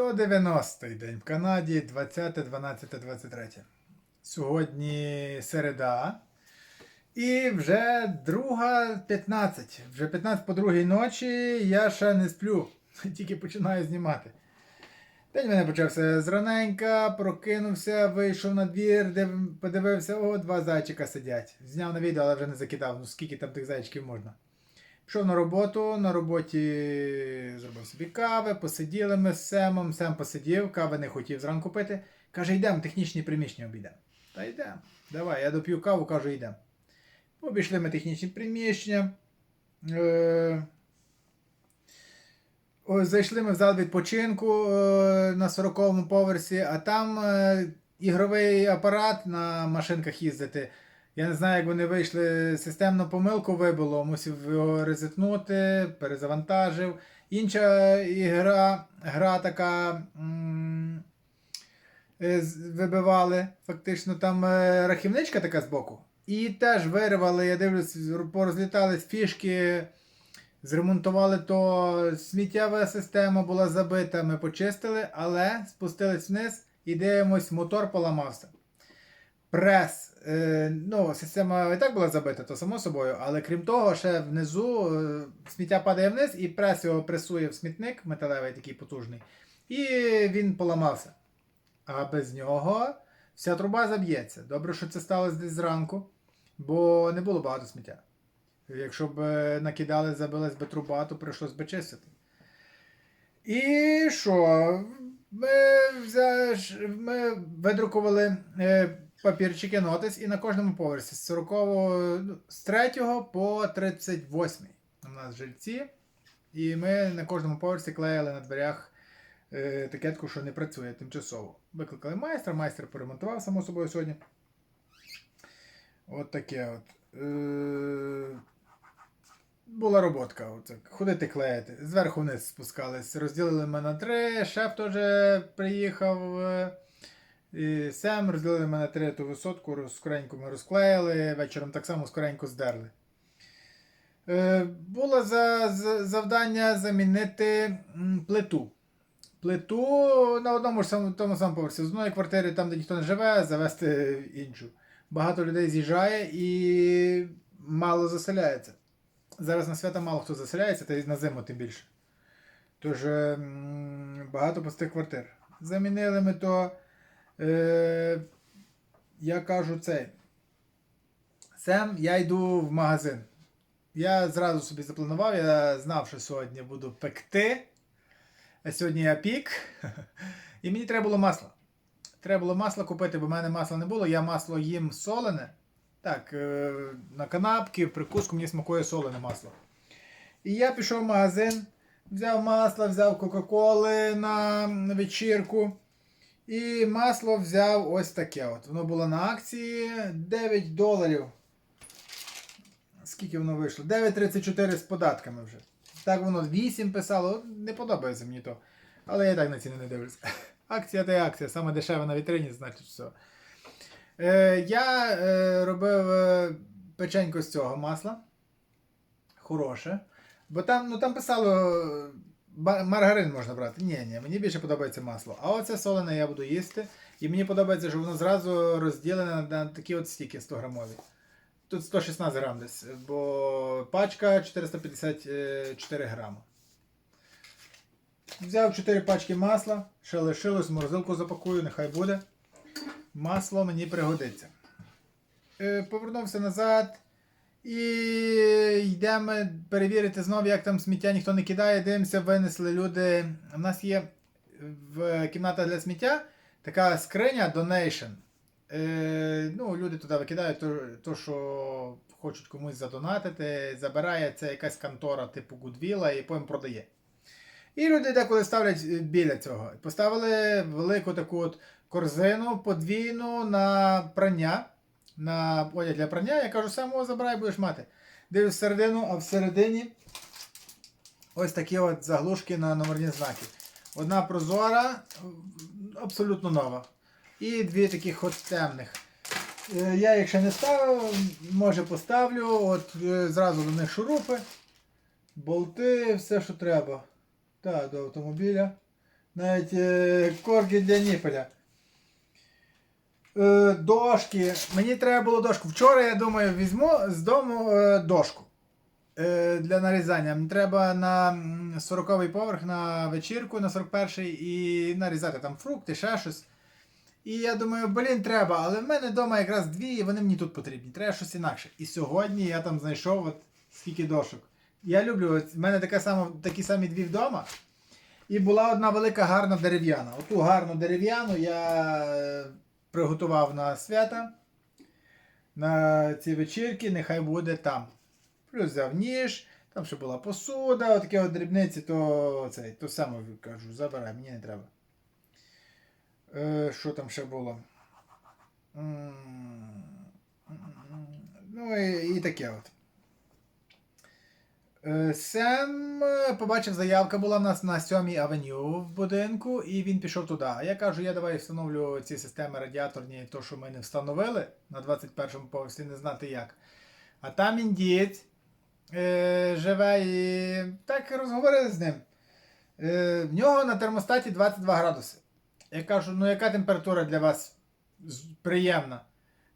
190-й день в Канаді, 20, 12, 23. Сьогодні середа. І вже друга 15. Вже 15 по другій ночі я ще не сплю. Тільки починаю знімати. День в мене почався зраненька, прокинувся, вийшов на двір, де подивився, о, два зайчика сидять. Зняв на відео, але вже не закидав. Ну скільки там тих зайчиків можна. Пішов на роботу, на роботі зробив собі кави, посиділи ми з Семом, Сем посидів, кави не хотів зранку пити. Каже, йдемо, технічні приміщення обійдемо. Та йдемо. Давай, я доп'ю каву, кажу, йдемо. Обійшли ми технічні приміщення. Е- зайшли ми в зал відпочинку е- на 40-му поверсі, а там е- ігровий апарат на машинках їздити. Я не знаю, як вони вийшли, системну помилку вибило, мусив його резетнути, перезавантажив. Інша ігра, гра така е, вибивали, фактично там е, рахівничка така збоку. І теж вирвали, я дивлюсь, порозлітались фішки, зремонтували то, сміттєва система була забита, ми почистили, але спустились вниз і дивимось, мотор поламався. Прес. Е, ну, система і так була забита, то само собою, але крім того, ще внизу е, сміття падає вниз, і прес його пресує в смітник, металевий такий потужний, і він поламався. А без нього вся труба заб'ється. Добре, що це сталося десь зранку, бо не було багато сміття. Якщо б е, накидали, забилась би труба, то прийшлось би чистити. І що? Ми, ми видрукували папірчики нотис і на кожному поверсі з 40 ну, з 3 по 38 у нас жильці. І ми на кожному поверсі клеїли на дверях е, етикетку, що не працює тимчасово. Викликали майстра, майстер поремонтував само собою сьогодні. От таке от. Е, була роботка. Оце, ходити клеїти. Зверху вниз спускались. Розділили ми на три. Шеф теж приїхав. І Сем розділили три ту висотку, скоренько ми розклеїли, вечором так само скоренько здерли. Е, було за, за, завдання замінити плиту. Плиту на одному ж тому самому поверсі. З одної квартири, там, де ніхто не живе, завести іншу. Багато людей з'їжджає і мало заселяється. Зараз на свята мало хто заселяється, та й на зиму тим більше. Тож багато пустих квартир. Замінили ми то. Е, я кажу цей. Сем, я йду в магазин. Я зразу собі запланував, я знав, що сьогодні буду пекти. А сьогодні я пік. І мені треба було масло. Треба було масло купити, бо в мене масла не було. Я масло їм солене. Так, е, на канапки, в прикуску мені смакує солене масло. І я пішов в магазин, взяв масло, взяв Кока-Коли на вечірку. І масло взяв ось таке. от. Воно було на акції 9 доларів. Скільки воно вийшло? 9,34 з податками вже. Так воно 8 писало. Не подобається мені то. Але я так на ціни не дивлюся. Акція та акція, саме дешева на вітрині, значить все. Е, я е, робив е, печеньку з цього масла. Хороше. Бо там, ну, там писало, маргарин можна брати. Ні, ні, мені більше подобається масло. А оце солене я буду їсти. І мені подобається, що воно зразу розділене на, такі от стіки 100 грамові. Тут 116 грам десь, бо пачка 454 грама. Взяв 4 пачки масла, ще лишилось, морозилку запакую, нехай буде. Масло мені пригодиться. Е, Повернувся назад. І йдемо перевірити знову, як там сміття ніхто не кидає. Дивимося, винесли люди. У нас є в кімната для сміття така скриня Donation. Е, ну, люди туди викидають то, то, що хочуть комусь задонатити. Забирає це якась контора типу Goodwill і потім продає. І люди деколи ставлять біля цього. Поставили велику таку от корзину подвійну на прання. На одяг для прання. Я кажу, сам о, забирай, будеш мати. Дивлюсь всередину, а всередині ось такі от заглушки на номерні знаки. Одна прозора, абсолютно нова. І дві таких от темних. Е, Я їх ще не ставив, може поставлю. От е, зразу до них шурупи, болти, все, що треба. Так, до автомобіля. Навіть е, корки для ніпеля. Е, дошки. Мені треба було дошку. Вчора, я думаю, візьму з дому е, дошку е, для нарізання. Мені треба на 40-й поверх на вечірку, на 41-й і нарізати там фрукти, ще щось. І я думаю, блін, треба, але в мене вдома якраз дві, і вони мені тут потрібні. Треба щось інакше. І сьогодні я там знайшов от скільки дошок. Я люблю, в мене така сама, такі самі дві вдома. І була одна велика гарна дерев'яна. Оту гарну дерев'яну я приготував на свята. На ці вечірки, нехай буде там. Плюс взяв ніж, там ще була посуда, отакі от дрібниці, то це, то саме кажу, забирай, мені не треба. Е, що там ще було? Ну і, і таке от. Е, Сем е, побачив, заявка була в нас на 7-й авеню в будинку, і він пішов туди. Я кажу, я давай встановлю ці системи радіаторні, то, що ми не встановили на 21-му поверсі, не знати як. А там індієць е, живе і так розговорили з ним. Е, в нього на термостаті 22 градуси. Я кажу, ну яка температура для вас приємна?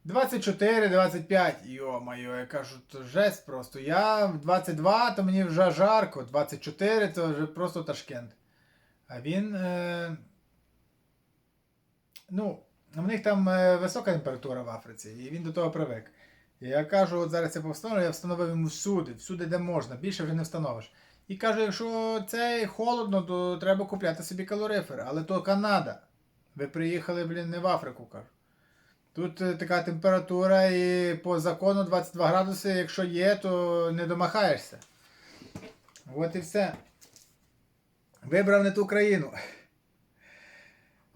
24, 25. Йо-моє, я кажу, то жесть просто. Я в 22, то мені вже жарко, 24 то вже просто Ташкент. А він. Е... Ну, в них там е, висока температура в Африці, і він до того привик. І я кажу, от зараз я повстановлю, я встановив йому всюди, всюди, де можна, більше вже не встановиш. І кажу, якщо це холодно, то треба купляти собі калорифер. Але то Канада. Ви приїхали, блін, не в Африку, кажу. Тут е, така температура і по закону 22 градуси, якщо є, то не домахаєшся. От і все. Вибрав не ту країну.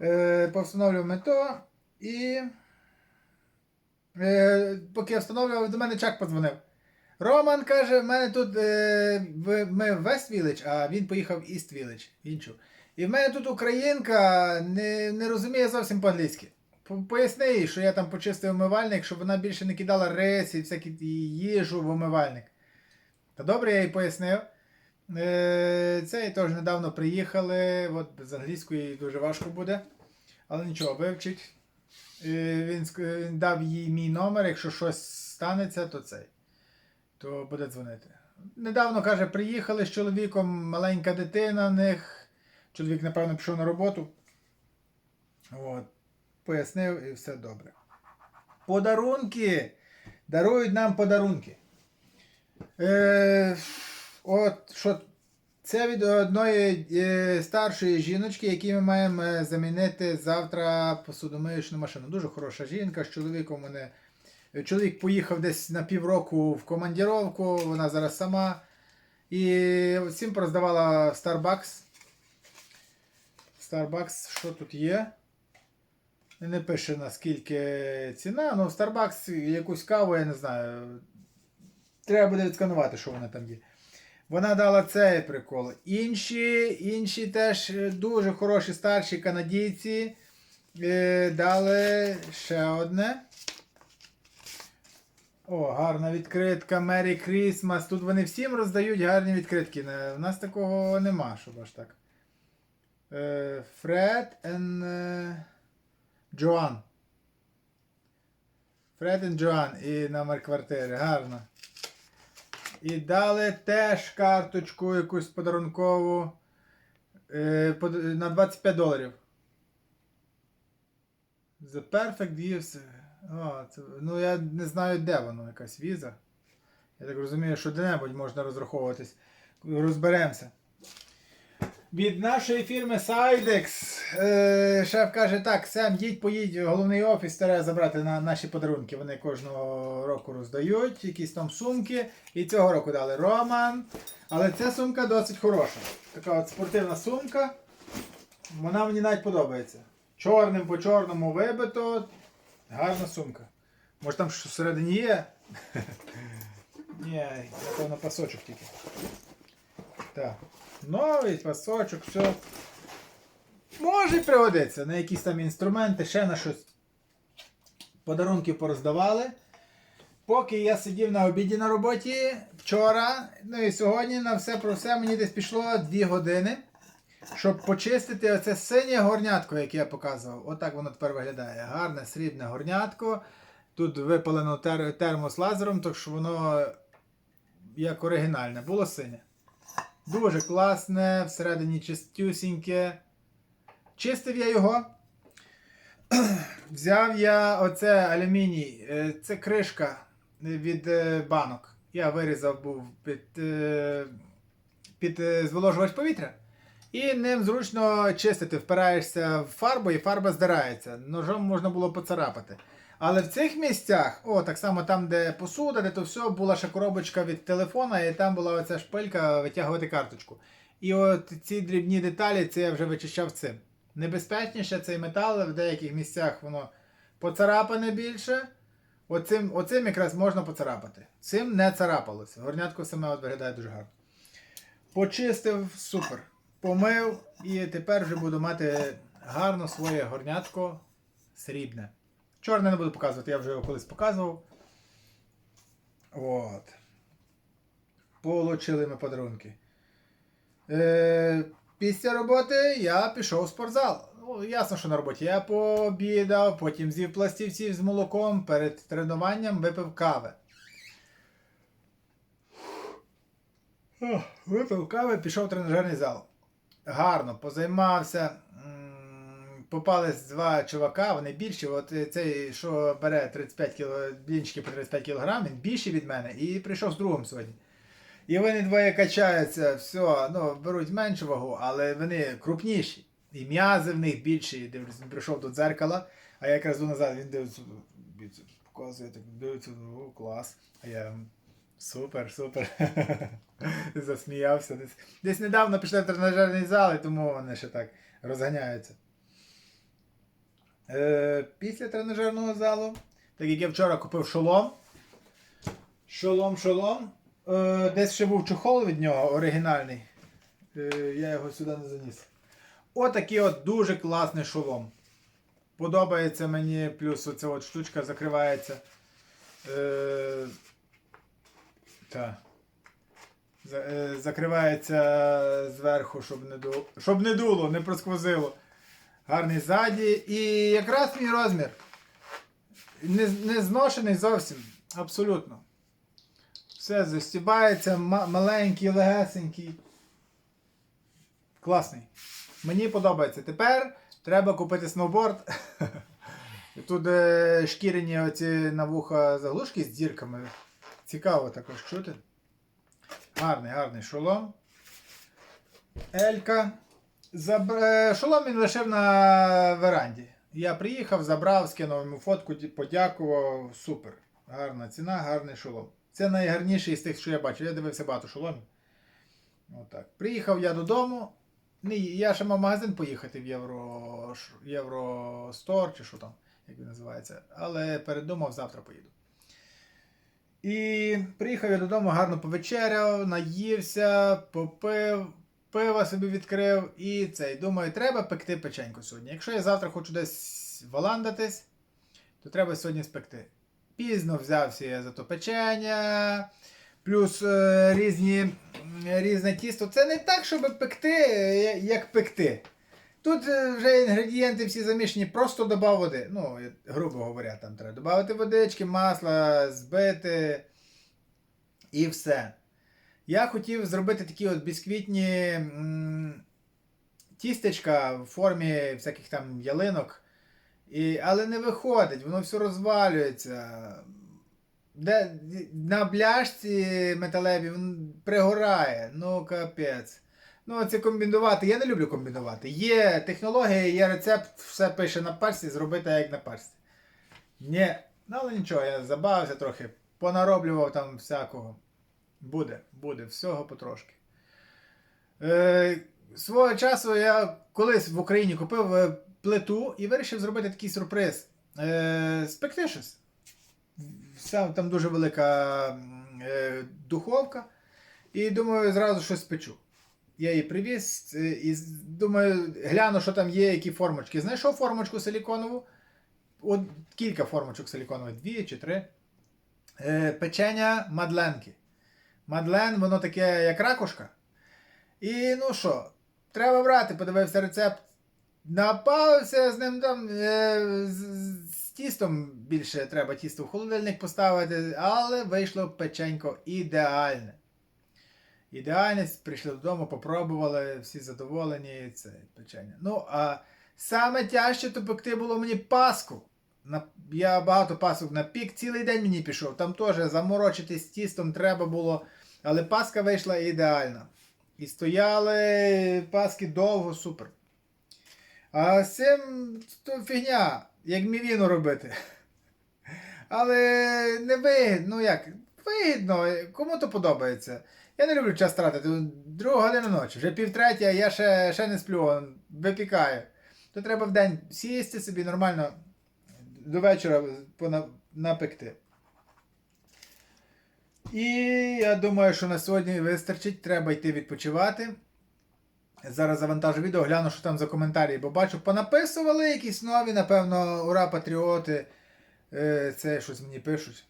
Е, повстановлював мето і. Е, поки я встановлював, до мене Чак подзвонив. Роман каже, в мене тут е, ми в West Village, а він поїхав в East Village, в іншу. І в мене тут українка не, не розуміє зовсім по-англійськи. По- Поясни їй, що я там почистив умивальник, щоб вона більше не кидала рис і всякі їжу в умивальник. Та добре, я їй пояснив. Е, це і теж недавно приїхали, от з англійської дуже важко буде. Але нічого, вивчить. Е, він дав їй мій номер, якщо щось станеться, то цей. То буде дзвонити. Недавно каже, приїхали з чоловіком, маленька дитина в них. Чоловік, напевно, пішов на роботу. От. Пояснив і все добре. Подарунки. Дарують нам подарунки. Е, от що. Це від одної е, старшої жіночки, якій ми маємо е, замінити завтра посудомиючну машину. Дуже хороша жінка з чоловіком. Мене... Чоловік поїхав десь на півроку в командіровку, вона зараз сама. І всім пороздавала Starbucks. Starbucks, що тут є? Не пише наскільки ціна, в Starbucks якусь каву, я не знаю. Треба буде відсканувати, що вона там є. Вона дала цей прикол. Інші, інші теж е, дуже хороші старші канадійці е, дали ще одне. О, гарна відкритка. Merry Christmas. Тут вони всім роздають гарні відкритки. У нас такого нема, щоб аж так. Фред and е, Джоан. Фред і Джоан і номер квартири. Гарно. І дали теж карточку якусь подарункову е, под- на 25 доларів. The Perfect Gifts. О, це, ну я не знаю, де воно, якась віза. Я так розумію, що де-небудь можна розраховуватись. Розберемося. Від нашої фірми Sidex. Е, шеф каже, так, Сем, їдь, поїдь, головний офіс треба забрати на наші подарунки. Вони кожного року роздають, якісь там сумки. І цього року дали Роман. Але ця сумка досить хороша. Така от спортивна сумка. Вона мені навіть подобається. Чорним по чорному вибито. Гарна сумка. Може там щось всередині є? Ні, напевно пасочок тільки. Так. Новий пасочок, все. Може пригодиться на якісь там інструменти, ще на щось. Подарунки пороздавали. Поки я сидів на обіді на роботі вчора, ну і сьогодні на все про все мені десь пішло 2 години. щоб почистити оце синє горнятко, яке я показував. Отак воно тепер виглядає. Гарне срібне горнятко. Тут випалено термос лазером, так що воно як оригінальне, було синє. Дуже класне, всередині чистюсіньке. Чистив я його. Взяв я оце алюміній, е, це кришка від е, банок. Я вирізав був під, е, під зволожувач повітря. І ним зручно чистити, впираєшся в фарбу і фарба здирається. Ножом можна було поцарапати. Але в цих місцях, о, так само там, де посуда, де то все, була ще коробочка від телефона, і там була оця шпилька витягувати карточку. І от ці дрібні деталі це я вже вичищав цим. Небезпечніше цей метал, в деяких місцях воно поцарапане більше. Оцим, оцим якраз можна поцарапати. Цим не царапалося. Горнятко саме от виглядає дуже гарно. Почистив, супер. Помив і тепер вже буду мати гарно своє горнятко срібне. Чорне не буду показувати, я вже його колись показував. От. Получили ми подарунки. Е, після роботи я пішов в спортзал. Ну, ясно, що на роботі. Я пообідав, потім з'їв пластівців з молоком, перед тренуванням випив кави. Випив кави, пішов в тренажерний зал. Гарно позаймався. Попались два чувака, вони більші. От е, цей, що бере 35 кг, блінчики по 35 кг, він більший від мене і прийшов з другим сьогодні. І вони двоє качаються, все, ну, беруть меншу вагу, але вони крупніші. І м'язи в них більші. Дивлюсь, він прийшов до дзеркала, а я якраз назад, він дивиться, показує, так дивиться, ну, клас. А я супер, супер. Засміявся. Десь, десь недавно пішли в тренажерний зал, і тому вони ще так розганяються. Е, після тренажерного залу, так як я вчора купив шолом. Шолом, шолом. Е, десь ще був чохол від нього оригінальний. Е, я його сюди не заніс. Отакий от дуже класний шолом. Подобається мені, плюс оця от штучка закривається. Е, та. Е, закривається зверху, щоб не дуло, щоб не дуло, не просквозило. Гарний ззаді. І якраз мій розмір. Не, не зношений зовсім. Абсолютно. Все застібається, ма- маленький, легесенький. Класний. Мені подобається. Тепер треба купити сноуборд. Тут е, шкіряні оці на вуха заглушки з дірками. Цікаво також чути. Гарний, гарний шолом. Елька. Заб... е, Шолом він лишив на веранді. Я приїхав, забрав, скинув йому фотку, подякував. Супер. Гарна ціна, гарний шолом. Це найгарніший з тих, що я бачив. Я дивився багато шоломів. Отак. Приїхав я додому. Ні, я ще мав магазин поїхати в Євро... Євростор чи що там, як він називається. Але передумав, завтра поїду. І приїхав я додому, гарно повечеряв, наївся, попив, пива собі відкрив і цей. Думаю, треба пекти печеньку сьогодні. Якщо я завтра хочу десь валандатись, то треба сьогодні спекти. Пізно взявся я за то печення, плюс е, різні, різне тісто. Це не так, щоб пекти, е, як пекти. Тут е, вже інгредієнти всі замішані, просто добав води. Ну, грубо говоря, там треба додати водички, масла, збити і все. Я хотів зробити такі от бісквітні тістечка в формі всяких там ялинок. І, але не виходить, воно все розвалюється. Де, на бляшці металевій він пригорає. Ну, капець. Ну, це комбінувати. Я не люблю комбінувати. Є технологія, є рецепт, все пише на парсі, зробити як на парсі. Ні. Ну, але нічого, я забавився трохи, понароблював там всякого. Буде, буде, всього потрошки. Е, свого часу я колись в Україні купив е, плиту і вирішив зробити такий сюрприз. Е, спекти. Там дуже велика е, духовка. І думаю, зразу щось спечу. Я її привіз е, і думаю, гляну, що там є, які формочки. Знайшов формочку силіконову. От кілька формочок силіконових, дві чи три. Е, печення мадленки. Мадлен, воно таке, як ракушка. І ну що, треба брати, подивився рецепт. Напавився з ним там е, з, з тістом більше треба тісто в холодильник поставити, але вийшло печенько ідеальне. Ідеальне, прийшли додому, попробували, всі задоволені, це печення. Ну, а саме тяжче то пекти було мені паску. На, я багато пасок напік, цілий день мені пішов. Там теж заморочитись тістом треба було. Але паска вийшла ідеальна. І стояли паски довго, супер. А з цим то фігня, як мівіну робити. Але не вигідно, ну як? Вигідно, кому то подобається. Я не люблю час тратити. Друга година ночі, вже півтретя, я ще, ще не сплю, випікаю. То треба в день сісти собі нормально до вечора напекти. І я думаю, що на сьогодні вистачить, треба йти відпочивати. Зараз завантажу відео, гляну, що там за коментарі, бо бачу, понаписували якісь нові, напевно, ура, патріоти. Е, Це щось мені пишуть.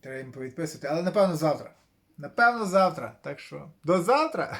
Треба їм повідписувати, але напевно завтра. Напевно, завтра. Так що до завтра!